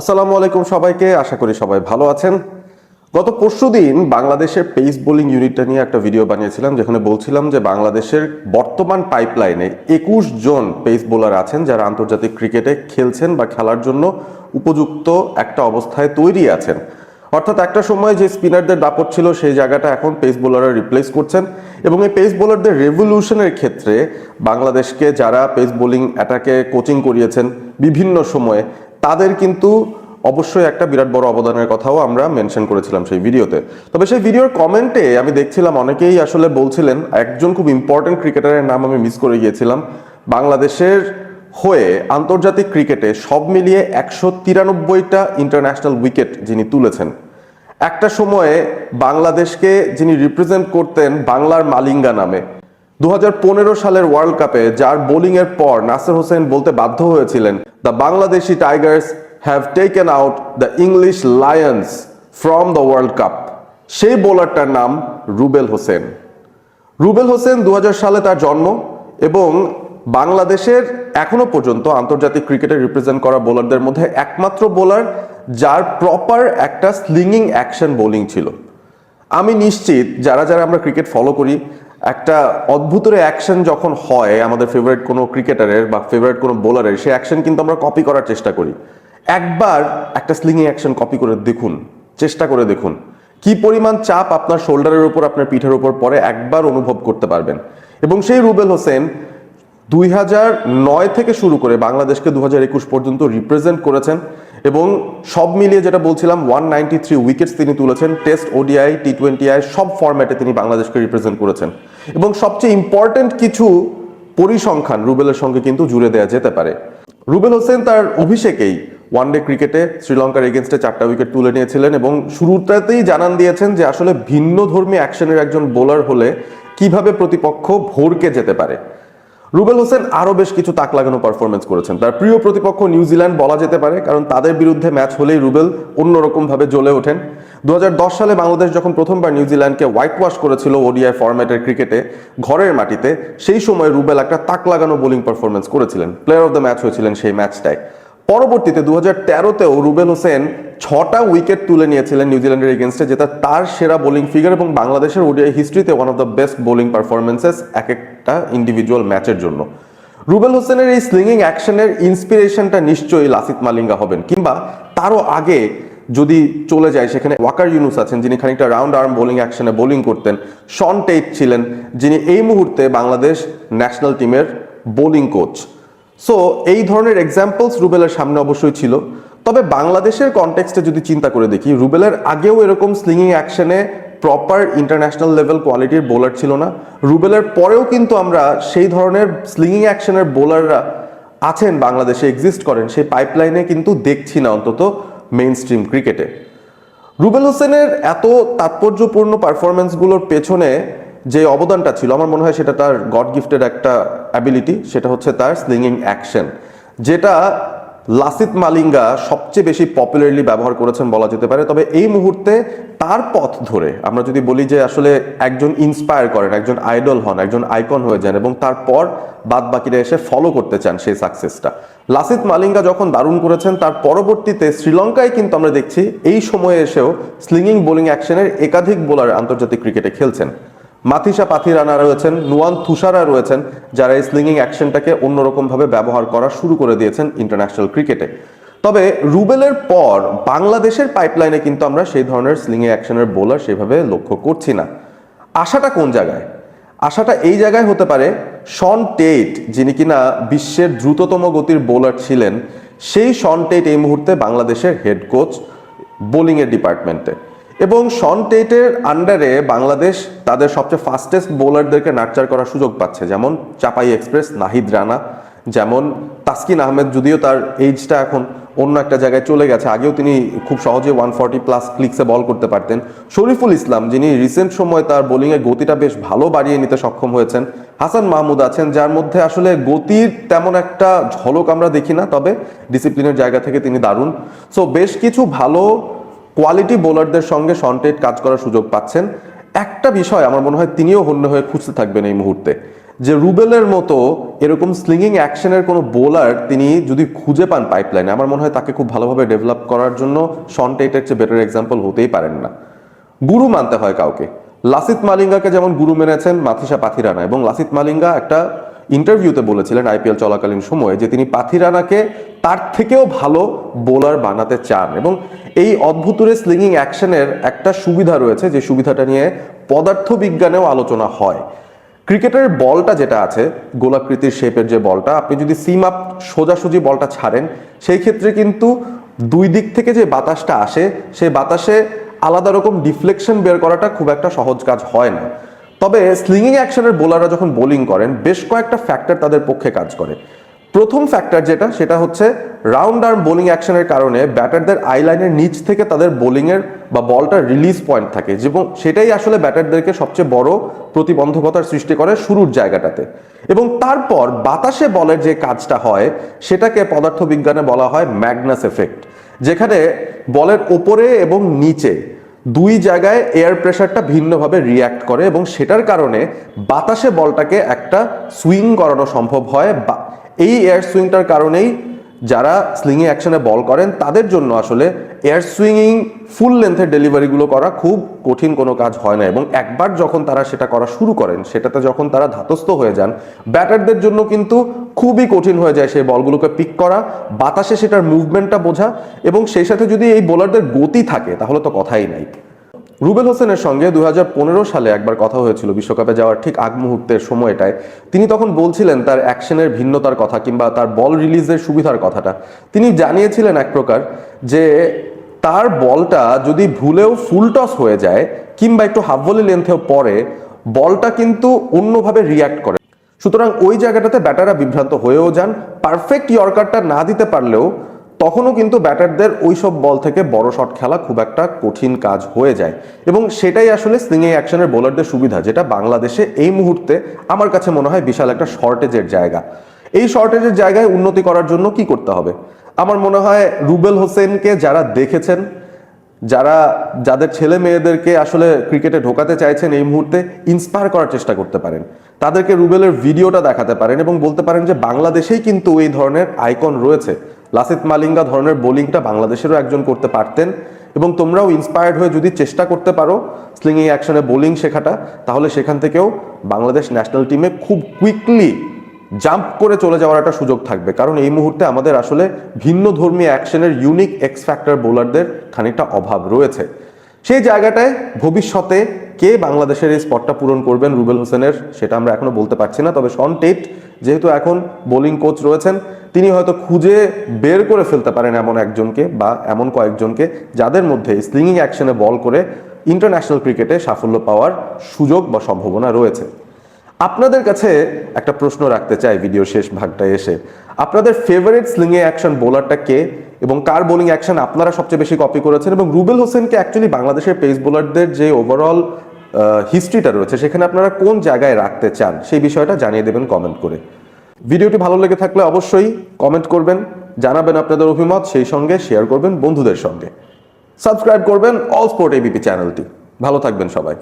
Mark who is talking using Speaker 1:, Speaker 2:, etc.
Speaker 1: আসসালামু আলাইকুম সবাইকে, আশা করি সবাই ভালো আছেন। গত পরশুদিন বাংলাদেশের পেস বোলিং ইউনিটটা নিয়ে একটা ভিডিও বানিয়েছিলাম, যেখানে বলছিলাম যে বাংলাদেশের বর্তমান পাইপলাইনে একুশ জন পেস বোলার আছেন যারা আন্তর্জাতিক ক্রিকেটে খেলছেন বা খেলার জন্য উপযুক্ত একটা অবস্থায় তৈরি আছেন। অর্থাৎ একটা সময় যে স্পিনারদের দাপট ছিল, সেই জায়গাটা এখন পেস বোলাররা রিপ্লেস করছেন এবং এই পেস বোলারদের রেভলিউশনের ক্ষেত্রে বাংলাদেশকে যারা পেস বোলিং অ্যাটাকে কোচিং করিয়েছেন বিভিন্ন সময়ে তাদের কিন্তু অবশ্যই একটা বিরাট বড় অবদানের কথাও আমরা মেনশন করেছিলাম সেই ভিডিওতে। তবে সেই ভিডিওর কমেন্টে আমি দেখছিলাম অনেকেই আসলে বলছিলেন, একজন খুব ইম্পর্টেন্ট ক্রিকেটারের নাম আমি মিস করে গিয়েছিলাম, বাংলাদেশের হয়ে আন্তর্জাতিক ক্রিকেটে সব মিলিয়ে একশো তিরানব্বইটা ইন্টারন্যাশনাল উইকেট যিনি তুলেছেন। একটা সময়ে বাংলাদেশকে যিনি রিপ্রেজেন্ট করতেন বাংলার মালিঙ্গা নামে। দু হাজার পনেরো সালের ওয়ার্ল্ড কাপে যার বোলিং এর পর নাসির হোসেন বলতে বাধ্য হয়েছিলেন the Bangladeshi Tigers have taken out the English Lions from the World Cup সেই বোলারটার নাম রুবেল হোসেন। রুবেল হোসেন দু হাজার সালে তার জন্ম এবং বাংলাদেশের এখনও পর্যন্ত আন্তর্জাতিক ক্রিকেটে রিপ্রেজেন্ট করা বোলারদের মধ্যে একমাত্র বোলার যার প্রপার একটা স্লিঙ্গিং অ্যাকশন বোলিং ছিল। আমি নিশ্চিত, যারা যারা আমরা ক্রিকেট ফলো করি, একটা অদ্ভুত অ্যাকশন যখন হয় আমাদের ফেভারিট কোনো ক্রিকেটারের বা ফেভারিট কোনো বোলারের সেই অ্যাকশন কিন্তু আমরা কপি করার চেষ্টা করি। একবার একটা স্লিংইং অ্যাকশন কপি করে দেখুন, চেষ্টা করে দেখুন। কি পরিমাণ চাপ আপনার শোল্ডারের উপর, আপনার পিঠের উপর পরে একবার অনুভব করতে পারবেন। এবং সেই রুবেল হোসেন দুই নয় থেকে শুরু করে বাংলাদেশকে দু একুশ পর্যন্ত রিপ্রেজেন্ট করেছেন। এবং সব মিলিয়ে যেটা বলছিলাম ওয়ান নাইনটি থ্রি উইকেটস তিনি তুলেছেন Test ODI T twenty I সব ফরম্যাটে তিনি বাংলাদেশকে রিপ্রেজেন্ট করেছেন। এবং সবচেয়ে ইম্পর্টেন্ট কিছু পরিসংখ্যান রুবেলের সঙ্গে কিন্তু জুড়ে দেওয়া যেতে পারে। রুবেল হোসেন তার অভিষেকেই ওয়ানডে ক্রিকেটে শ্রীলঙ্কার এগেনস্টে চারটা উইকেট তুলে নিয়েছিলেন এবং শুরুটাতেই জানান দিয়েছেন যে আসলে ভিন্ন ধর্মী অ্যাকশনের একজন বোলার হলে কীভাবে প্রতিপক্ষ ভোরকে যেতে পারে। রুবেল হোসেন আরও বেশ কিছু তাক লাগানো পারফরমেন্স করেছেন। তার প্রিয় প্রতিপক্ষ নিউজিল্যান্ড বলা যেতে পারে, কারণ তাদের বিরুদ্ধে ম্যাচ হলেই রুবেল অন্যরকমভাবে জ্বলে ওঠেন। দু হাজার দশ সালে বাংলাদেশ যখন প্রথমবার নিউজিল্যান্ডকে হোয়াইট ওয়াশ করেছিল ওডিআই ফরম্যাটের ক্রিকেটে, ঘরের মাটিতে, সেই সময় রুবেল একটা তাক লাগানো বোলিং পারফরমেন্স করেছিলেন। প্লেয়ার অফ দ্য ম্যাচ হয়েছিলেন সেই ম্যাচটায় পরবর্তীতে দু হাজার তেরোতেও রুবেল হোসেন ছটা উইকেট তুলে নিয়েছিলেন নিউজিল্যান্ডের এগেনস্টে যেটা তার সেরা বোলিং ফিগার এবং বাংলাদেশের ODI হিস্ট্রিতে one of the best bowling performances এক একটা ইন্ডিভিজুয়াল ম্যাচের জন্য। রুবেল হোসেনের এই স্লিংইং অ্যাকশনের ইন্সপিরেশনটা নিশ্চয়ই লাসিত মালিঙ্গা হবেন, কিংবা তারও আগে যদি চলে যায়, সেখানে ওয়াকার ইউনুস আছেন, যিনি খানিকটা রাউন্ড আর্ম বোলিং অ্যাকশনে বোলিং করতেন। শন টেট ছিলেন, যিনি এই মুহূর্তে বাংলাদেশ ন্যাশনাল টিমের বোলিং কোচ সো এই ধরনের এক্সাম্পলস রুবেলের সামনে অবশ্যই ছিল। তবে বাংলাদেশের কনটেক্সটে যদি চিন্তা করে দেখি, রুবেলের আগেও এরকম স্লিংইং অ্যাকশনে প্রপার ইন্টারন্যাশনাল লেভেল কোয়ালিটির বোলার ছিল না। রুবেলের পরেও কিন্তু আমরা সেই ধরনের স্লিংইং অ্যাকশনের বোলাররা আছেন বাংলাদেশে এক্সিস্ট করেন। সেই পাইপলাইনে কিন্তু দেখছি না অন্তত মেইন স্ট্রিম ক্রিকেটে রুবেল হোসেনের এত তাৎপর্যপূর্ণ পারফরমেন্সগুলোর পেছনে যে অবদানটা ছিল, আমার মনে হয় সেটা তার গড গিফটের একটা অ্যাবিলিটি সেটা হচ্ছে তার স্লিঙ্গিং অ্যাকশন যেটা লাসিত মালিঙ্গা সবচেয়ে বেশি পপুলারলি ব্যবহার করেছেন বলা যেতে পারে। তবে এই মুহূর্তে তার পথ ধরে আমরা যদি বলি যে আসলে একজন ইন্সপায়ার করেন, একজন আইডল হন, একজন আইকন হয়ে যান এবং তারপর বাদ বাকিরা এসে ফলো করতে চান সেই সাকসেসটা লাসিত মালিঙ্গা যখন দারুণ করেছেন, তার পরবর্তীতে শ্রীলঙ্কায় কিন্তু আমরা দেখছি এই সময়ে এসেও স্লিংইং বোলিং অ্যাকশনের একাধিক বোলার আন্তর্জাতিক ক্রিকেটে খেলছেন। মাথিসা পাথিরানা রয়েছেন, নুয়ান তুষারা রয়েছেন, যারা এই স্লিংইং অ্যাকশনটাকে অন্যরকমভাবে ব্যবহার করা শুরু করে দিয়েছেন ইন্টারন্যাশনাল ক্রিকেটে তবে রুবেলের পর বাংলাদেশের পাইপলাইনে কিন্তু আমরা সেই ধরনের স্লিংইং অ্যাকশনের বোলার সেভাবে লক্ষ্য করছি না। আশাটা কোন জায়গায়? আশাটা এই জায়গায় হতে পারে শন টেট যিনি কিনা বিশ্বের দ্রুততম গতির বোলার ছিলেন, সেই শন টেট এই মুহূর্তে বাংলাদেশের হেড কোচ বোলিংয়ের ডিপার্টমেন্টে এবং শন টেটের আন্ডারে বাংলাদেশ তাদের সবচেয়ে ফাস্টেস্ট বোলারদেরকে নার্চার করার সুযোগ পাচ্ছে। যেমন চাপাই এক্সপ্রেস নাহিদ রানা, যেমন তাসকিন আহমেদ, যদিও তার এইজটা এখন অন্য একটা জায়গায় চলে গেছে। আগেও তিনি খুব সহজে ওয়ান ফর্টি প্লাস ক্লিক্সে বল করতে পারতেন। শরীফুল ইসলাম, যিনি রিসেন্ট সময় তার বোলিংয়ের গতিটা বেশ ভালো বাড়িয়ে নিতে সক্ষম হয়েছেন, হাসান মাহমুদ আছেন, যার মধ্যে আসলে গতির তেমন একটা ঝলক আমরা দেখি না, তবে ডিসিপ্লিনের জায়গা থেকে তিনি দারুণ। সো বেশ কিছু ভালো কোয়ালিটি বোলারদের সঙ্গে সন্টেট কাজ করার সুযোগ পাচ্ছেন। একটা বিষয় আমার মনে হয় তিনিও হন্য হয়ে খুঁজতে থাকবেন এই মুহূর্তে। যে রুবেলের মতো এরকম স্লিঙ্গিং অ্যাকশনের কোনো বোলার তিনি যদি খুঁজে পান পাইপলাইনে আমার মনে হয় তাকে খুব ভালোভাবে ডেভেলপ করার জন্য শন চেয়ে বেটার এক্সাম্পল হতেই পারেন না। গুরু মানতে হয় কাউকে। লাসিত মালিঙ্গাকে যেমন গুরু মেনেছেন মাথিসা পাথিরানা, এবং লাসিত মালিঙ্গা একটা ইন্টারভিউতে বলেছিলেন আইপিএল চলাকালীন সময়ে যে তিনি পাথিরানাকে তার থেকেও ভালো বোলার বানাতে চান। এবং এই অদ্ভুতুরে স্লিংইং অ্যাকশনের একটা সুবিধা রয়েছে, যে সুবিধাটা নিয়ে পদার্থবিজ্ঞানেও আলোচনা হয়। ক্রিকেটের বলটা যেটা আছে, গোলাকৃতির শেপের যে বলটা, আপনি যদি সিম আপ সোজাসুজি বলটা ছাড়েন, সেই ক্ষেত্রে কিন্তু দুই দিক থেকে যে বাতাসটা আসে, সেই বাতাসে আলাদা রকম ডিফ্লেকশন বের করাটা খুব একটা সহজ কাজ হয় না। তবে স্লিংইং অ্যাকশনের বোলাররা যখন বোলিং করেন, বেশ কয়েকটা ফ্যাক্টর তাদের পক্ষে কাজ করে। প্রথম ফ্যাক্টর যেটা, সেটা হচ্ছে রাউন্ড আর্ম বোলিং অ্যাকশনের কারণে ব্যাটারদের আইলাইনের নিচ থেকে তাদের বোলিংয়ের বা বলটার রিলিজ পয়েন্ট থাকে এবং সেটাই আসলে ব্যাটারদেরকে সবচেয়ে বড় প্রতিবন্ধকতার সৃষ্টি করে শুরুর জায়গাটাতে। এবং তারপর বাতাসে বলের যে কাজটা হয়, সেটাকে পদার্থবিজ্ঞানে বলা হয় ম্যাগনাস এফেক্ট, যেখানে বলের ওপরে এবং নিচে দুই জায়গায় এয়ার প্রেশারটা ভিন্নভাবে রিয়্যাক্ট করে এবং সেটার কারণে বাতাসে বলটাকে একটা সুইং করানো সম্ভব হয় বা এই এয়ার সুইংটার কারণেই যারা স্লিংয়ে অ্যাকশনে বল করেন, তাদের জন্য আসলে এয়ার সুইংইং ফুল লেন্থের ডেলিভারিগুলো করা খুব কঠিন কোনো কাজ হয় না এবং একবার যখন তারা সেটা করা শুরু করেন, সেটাতে যখন তারা ধাতস্থ হয়ে যান, ব্যাটারদের জন্য কিন্তু খুবই কঠিন হয়ে যায় সেই বলগুলোকে পিক করা, বাতাসে সেটার মুভমেন্টটা বোঝা এবং সেই সাথে যদি এই বোলারদের গতি থাকে, তাহলে তো কথাই নাই। রুবেল হোসেনের সঙ্গে দুহাজার পনেরো সালে একবার কথা হয়েছিল বিশ্বকাপে যাওয়ার ঠিক আগ মুহূর্তের সময়টায়। তিনি তখন বলছিলেন তার অ্যাকশনের ভিন্নতার কথা কিংবা তার বল রিলিজের সুবিধার কথাটা। তিনি জানিয়েছিলেন এক প্রকার যে তার বলটা যদি ভুলেও ফুল টস হয়ে যায় কিংবা একটু হাফ ভলি লেন্থেও পড়ে, বলটা কিন্তু অন্যভাবে রিয়্যাক্ট করে। সুতরাং ওই জায়গাটাতে ব্যাটাররা বিভ্রান্ত হয়েও যান। পারফেক্ট ইয়র্কারটা না দিতে পারলেও তখনও কিন্তু ব্যাটারদের ওই সব বল থেকে বড় শট খেলা খুব একটা কঠিন কাজ হয়ে যায়। এবং সেটাই আসলে স্লিংয়ে অ্যাকশনের বোলারদের সুবিধা, যেটা বাংলাদেশে এই মুহূর্তে আমার কাছে মনে হয় বিশাল একটা শর্টেজের জায়গা। এই শর্টেজের জায়গায় উন্নতি করার জন্য কি করতে হবে? আমার মনে হয় রুবেল হোসেনকে যারা দেখেছেন, যারা, যাদের ছেলে মেয়েদেরকে আসলে ক্রিকেটে ঢোকাতে চাইছেন এই মুহূর্তে ইন্সপায়ার করার চেষ্টা করতে পারেন। তাদেরকে রুবেলের ভিডিওটা দেখাতে পারেন এবং বলতে পারেন যে বাংলাদেশেই কিন্তু এই ধরনের আইকন রয়েছে। লাসিত মালিঙ্গা ধরনের বোলিংটা বাংলাদেশেরও একজন করতে পারতেন। এবং তোমরাও ইন্সপায়ার্ড হয়ে যদি চেষ্টা করতে পারো স্লিংই অ্যাকশনে বোলিং শেখাটা, তাহলে সেখান থেকেও বাংলাদেশ ন্যাশনাল টিমে খুব কুইকলি জাম্প করে চলে যাওয়ার একটা সুযোগ থাকবে। কারণ এই মুহূর্তে আমাদের আসলে ভিন্ন ধর্মী অ্যাকশনের ইউনিক এক্স ফ্যাক্টর বোলারদের খানিকটা অভাব রয়েছে। সেই জায়গাটায় ভবিষ্যতে কে বাংলাদেশের এই স্পটটা পূরণ করবেন রুবেল হোসেনের সেটা আমরা এখনও বলতে পারছি না। তবে শন টেট যেহেতু এখন বোলিং কোচ রয়েছেন, তিনি হয়তো খুঁজে বের করে ফেলতে পারেন এমন একজনকে বা এমন কয়েকজনকে যাদের মধ্যে স্লিংইং অ্যাকশনে বল করে ইন্টারন্যাশনাল ক্রিকেটে সাফল্য পাওয়ার সুযোগ বা সম্ভাবনা রয়েছে। আপনাদের কাছে একটা প্রশ্ন রাখতে চাই ভিডিও শেষ ভাগটায় এসে। আপনাদের ফেভারিট স্লিংয়ে অ্যাকশন বোলারটা কে এবং কার বোলিং অ্যাকশন আপনারা সবচেয়ে বেশি কপি করেছেন এবং রুবেল হোসেনকে অ্যাকচুয়ালি বাংলাদেশের পেস বোলারদের যে ওভারঅল হিস্ট্রিটা রয়েছে, সেখানে আপনারা কোন জায়গায় রাখতে চান, সেই বিষয়টা জানিয়ে দেবেন কমেন্ট করে। ভিডিওটি ভালো লেগে থাকলে অবশ্যই কমেন্ট করবেন, জানাবেন আপনাদের অভিমত, সেই সঙ্গে শেয়ার করবেন বন্ধুদের সঙ্গে। সাবস্ক্রাইব করবেন অল স্পোর্ট এবিপি চ্যানেলটি ভালো থাকবেন সবাই।